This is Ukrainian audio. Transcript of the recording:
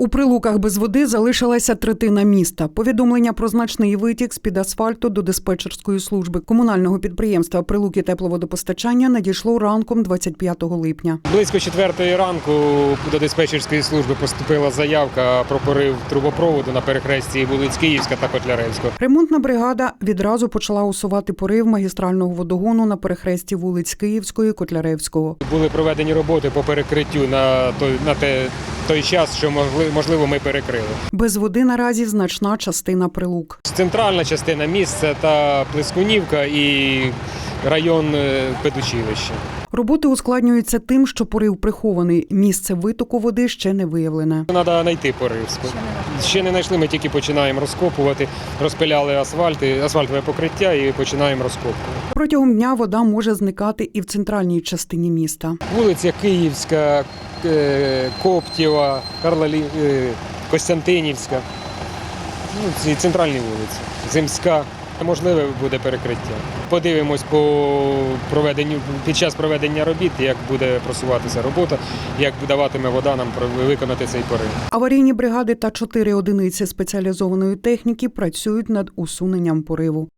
У прилуках без води залишилася третина міста. Повідомлення про значний витік з під асфальту до диспетчерської служби комунального підприємства Прилуки тепловодопостачання надійшло ранком 25 липня. Близько четвертої ранку до диспетчерської служби поступила заявка про порив трубопроводу на перехресті вулиць Київська та Котляревського. Ремонтна бригада відразу почала усувати порив магістрального водогону на перехресті вулиць Київської Котляревського. Були проведені роботи по перекриттю на той на те, той час, що можливо ми перекрили. Без води наразі значна частина прилук. Центральна частина міста та Плескунівка і район е, педучилища. Роботи ускладнюються тим, що порив прихований. Місце витоку води ще не виявлене. Треба знайти порив. Ще не знайшли, ми тільки починаємо розкопувати, розпиляли асфальт, асфальтове покриття і починаємо розкопувати. Протягом дня вода може зникати і в центральній частині міста. Вулиця Київська, Коптєва, Карла Лі- е, Костянтинівська. Ну, ці центральні вулиці. Земська. Можливе буде перекриття. Подивимось по проведенню під час проведення робіт, як буде просуватися робота, як даватиме вода нам виконати цей порив. Аварійні бригади та чотири одиниці спеціалізованої техніки працюють над усуненням пориву.